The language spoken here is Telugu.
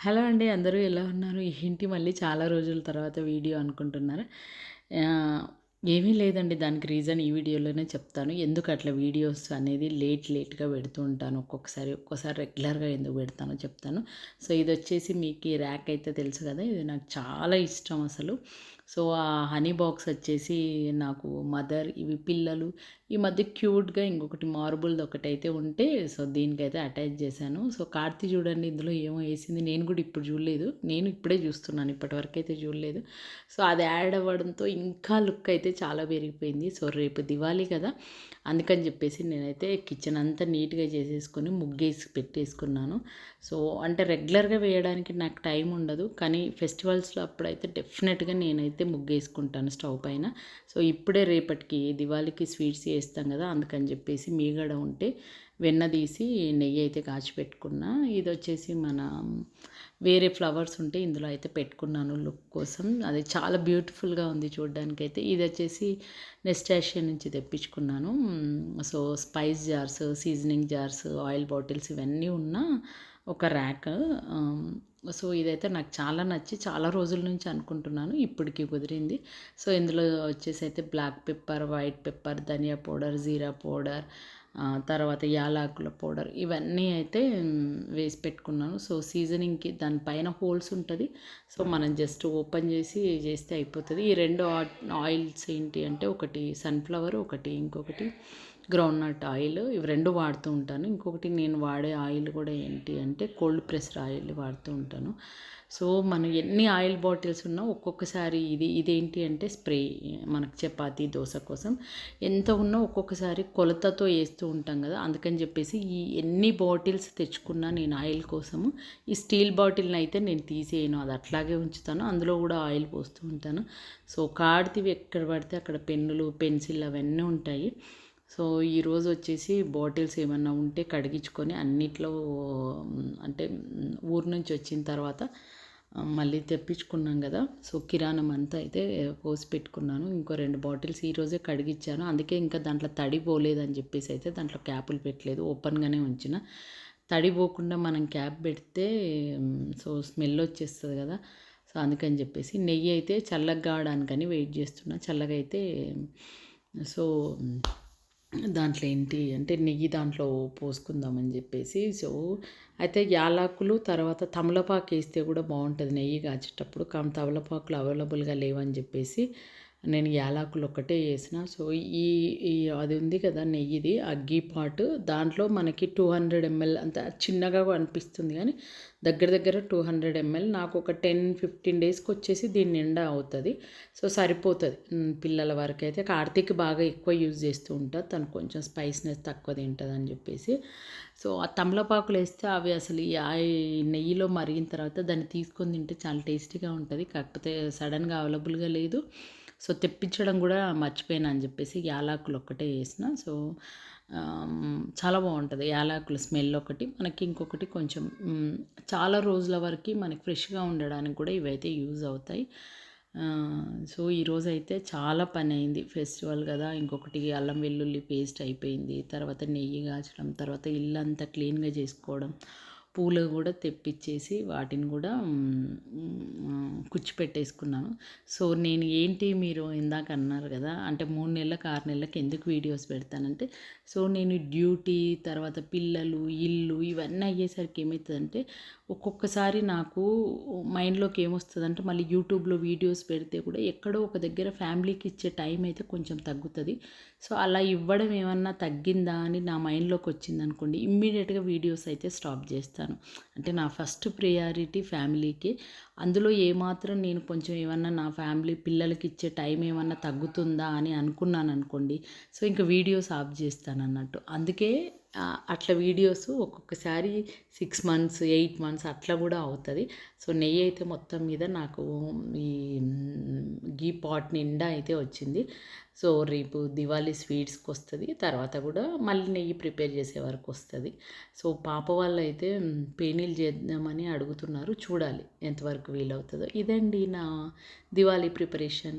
హలో అండి అందరూ ఎలా ఉన్నారు? ఏంటి మళ్ళీ చాలా రోజుల తర్వాత వీడియో అనుకుంటున్నారు. ఏమీ లేదండి. దానికి రీజన్ ఈ వీడియోలోనే చెప్తాను. ఎందుకు అట్లా వీడియోస్ అనేది లేట్ లేట్గా పెడుతూ ఉంటాను? ఒక్కొక్కసారి ఒక్కోసారి రెగ్యులర్గా ఎందుకు పెడతానో చెప్తాను. సో ఇది వచ్చేసి మీకు ఈ ర్యాక్ అయితే తెలుసు కదా? ఇది నాకు చాలా ఇష్టం అసలు. సో ఆ హనీ బాక్స్ వచ్చేసి నాకు మదర్ ఇవి పిల్లలు ఈ మధ్య క్యూట్గా ఇంకొకటి మార్బుల్ది ఒకటి అయితే ఉంటే సో దీనికైతే అటాచ్ చేశాను. సో కార్తీ చూడండి ఇందులో ఏమో వేసింది. నేను కూడా ఇప్పుడు చూడలేదు. నేను ఇప్పుడే చూస్తున్నాను. ఇప్పటివరకు అయితే చూడలేదు. సో అది యాడ్ అవ్వడంతో ఇంకా లుక్ అయితే చాలా పెరిగిపోయింది. సో రేపు దివాళీ కదా. అందుకని చెప్పేసి నేనైతే కిచెన్ అంతా నీట్గా చేసేసుకొని ముగ్గేసి పెట్టేసుకున్నాను. సో అంటే రెగ్యులర్గా వేయడానికి నాకు టైం ఉండదు. కానీ ఫెస్టివల్స్లో అప్పుడైతే డెఫినెట్గా నేనైతే ముగ్గేసుకుంటాను స్టవ్ పైన. సో ఇప్పుడే రేపటికి దివాళీకి స్వీట్స్ చేస్తాం కదా. అందుకని చెప్పేసి మీగడ ఉంటే వెన్న తీసి నెయ్యి అయితే కాచి పెట్టుకున్నా. ఇది వచ్చేసి మన వేరే ఫ్లవర్స్ ఉంటే ఇందులో అయితే పెట్టుకున్నాను లుక్ కోసం. అది చాలా బ్యూటిఫుల్గా ఉంది చూడడానికి అయితే ఇది వచ్చేసి నెస్టాషియా నుంచి తెప్పించుకున్నాను. So spice jars seasoning jars oil bottles ఇవన్నీ ఉన్న ఒక ర్యాక్. సో ఇదైతే నాకు చాలా నచ్చి చాలా రోజుల నుంచి అనుకుంటున్నాను. ఇప్పటికి కుదిరింది. సో ఇందులో వచ్చేసి అయితే బ్లాక్ పెప్పర్ వైట్ పెప్పర్ ధనియా పౌడర్ జీరా పౌడర్ తర్వాత యాలాకుల పౌడర్ ఇవన్నీ అయితే వేసి పెట్టుకున్నాను. సో సీజనింగ్కి దానిపైన హోల్స్ ఉంటుంది. సో మనం జస్ట్ ఓపెన్ చేసి చేస్తే అయిపోతుంది. ఈ రెండు ఆయిల్స్ ఏంటి అంటే ఒకటి సన్ఫ్లవర్ ఒకటి ఇంకొకటి గ్రౌండ్ నట్ ఆయిల్ ఇవి రెండు వాడుతూ ఉంటాను. ఇంకొకటి నేను వాడే ఆయిల్ కూడా ఏంటి అంటే కోల్డ్ ప్రెస్డ్ ఆయిల్ వాడుతూ ఉంటాను. సో మనం ఎన్ని ఆయిల్ బాటిల్స్ ఉన్నా ఒక్కొక్కసారి ఇది ఇదేంటి అంటే స్ప్రే మనకు చపాతి దోశ కోసం ఎంత ఉన్నా ఒక్కొక్కసారి కొలతతో వేస్తూ ఉంటాం కదా. అందుకని చెప్పేసి ఈ ఎన్ని బాటిల్స్ తెచ్చుకున్నా నేను ఆయిల్ కోసము ఈ స్టీల్ బాటిల్ని అయితే నేను తీసేయను. అది అట్లాగే ఉంచుతాను. అందులో కూడా ఆయిల్ పోస్తూ ఉంటాను. సో కాడితివి ఎక్కడ పడితే అక్కడ పెన్నులు పెన్సిల్ అవన్నీ ఉంటాయి. సో ఈరోజు వచ్చేసి బాటిల్స్ ఏమన్నా ఉంటే కడిగించుకొని అన్నిట్లో అంటే ఊరు నుంచి వచ్చిన తర్వాత మళ్ళీ తెప్పించుకున్నాం కదా. సో కిరాణం అంతా అయితే పోసి పెట్టుకున్నాను. ఇంకో రెండు బాటిల్స్ ఈరోజే కడిగిచ్చాను. అందుకే ఇంకా దాంట్లో తడి పోలేదని చెప్పేసి అయితే దాంట్లో క్యాపులు పెట్టలేదు. ఓపెన్గానే ఉంచిన. తడి పోకుండా మనం క్యాప్ పెడితే సో స్మెల్ వచ్చేస్తుంది కదా. సో అందుకని చెప్పేసి నెయ్యి అయితే చల్లగా కావడానికని వెయిట్ చేస్తున్నా. చల్లగా అయితే సో దాంట్లో ఏంటి అంటే నెయ్యి దాంట్లో పోసుకుందామని చెప్పేసి. సో అయితే యాలకులు తర్వాత తమలపాకు వేస్తే కూడా బాగుంటుంది. నెయ్యి కాచేటప్పుడు. కానీ తమలపాకులు అవైలబుల్గా లేవని చెప్పేసి నేను యాలకులు ఒక్కటే వేసిన. సో ఈ అది ఉంది కదా నెయ్యిది అగ్గి పాటు. దాంట్లో మనకి టూ హండ్రెడ్ ఎంఎల్ అంత చిన్నగా అనిపిస్తుంది కానీ దగ్గర దగ్గర టూ హండ్రెడ్ ఎంఎల్. నాకు ఒక టెన్ ఫిఫ్టీన్ డేస్కి వచ్చేసి దీని నిండా అవుతుంది. సో సరిపోతుంది. పిల్లల వరకు అయితే. కార్తీక్ బాగా ఎక్కువ యూజ్ చేస్తూ ఉంటుంది తను కొంచెం స్పైస్నెస్ తక్కువ తింటుంది అని చెప్పేసి. సో ఆ తమలపాకులు వేస్తే అవి అసలు ఆ నెయ్యిలో మరిగిన తర్వాత దాన్ని తీసుకొని తింటే చాలా టేస్టీగా ఉంటుంది. కాకపోతే సడన్గా అవైలబుల్గా లేదు. సో తెప్పించడం కూడా మర్చిపోయినా అని చెప్పేసి యాలాకులు ఒక్కటే వేసిన. సో చాలా బాగుంటుంది యాలాకుల స్మెల్ ఒకటి. మనకి ఇంకొకటి కొంచెం చాలా రోజుల వరకు మనకి ఫ్రెష్గా ఉండడానికి కూడా ఇవైతే యూజ్ అవుతాయి. సో ఈరోజు అయితే చాలా పని అయింది. ఫెస్టివల్ కదా ఇంకొకటి అల్లం వెల్లుల్లి పేస్ట్ అయిపోయింది. తర్వాత నెయ్యి కాచడం తర్వాత ఇల్లు అంతా క్లీన్గా చేసుకోవడం పూలు కూడా తెప్పించేసి వాటిని కూడా కుచ్చిపెట్టేసుకున్నాను సో నేను ఏంటి మీరు ఇందాక అన్నారు కదా అంటే మూడు నెలలకు ఆరు నెలలకు ఎందుకు వీడియోస్ పెడతానంటే సో నేను డ్యూటీ తర్వాత పిల్లలు ఇల్లు ఇవన్నీ అయ్యేసరికి ఏమవుతుందంటే ఒక్కొక్కసారి నాకు మైండ్లోకి ఏమొస్తుందంటే మళ్ళీ యూట్యూబ్లో వీడియోస్ పెడితే కూడా ఎక్కడో ఒక దగ్గర ఫ్యామిలీకి ఇచ్చే టైం అయితే కొంచెం తగ్గుతుంది. సో అలా ఇవ్వడం ఏమన్నా తగ్గిందా అని నా మైండ్లోకి వచ్చింది అనుకోండి ఇమ్మీడియట్గా వీడియోస్ అయితే స్టాప్ చేస్తాను. అంటే నా ఫస్ట్ ప్రియారిటీ ఫ్యామిలీకి. అందులో ఏమాత్రం నేను కొంచెం ఏమన్నా నా ఫ్యామిలీ పిల్లలకి ఇచ్చే టైం ఏమన్నా తగ్గుతుందా అని అనుకున్నాను అనుకోండి సో ఇంకా వీడియోస్ ఆఫ్ చేస్తాను అన్నట్టు అందుకే అట్లా వీడియోస్ ఒక్కొక్కసారి సిక్స్ మంత్స్ ఎయిట్ మంత్స్ అట్లా కూడా అవుతుంది. సో నెయ్యి అయితే మొత్తం మీద నాకు ఈ గీ పాట్ నిండా అయితే వచ్చింది. సో రేపు దివాళీ స్వీట్స్కి వస్తుంది. తర్వాత కూడా మళ్ళీ నెయ్యి ప్రిపేర్ చేసే వరకు వస్తుంది. సో పాప వాళ్ళు అయితే పేనీలు చేద్దామని అడుగుతున్నారు. చూడాలి ఎంతవరకు వీలవుతుందో. ఇదండి నా దివాళీ ప్రిపరేషన్.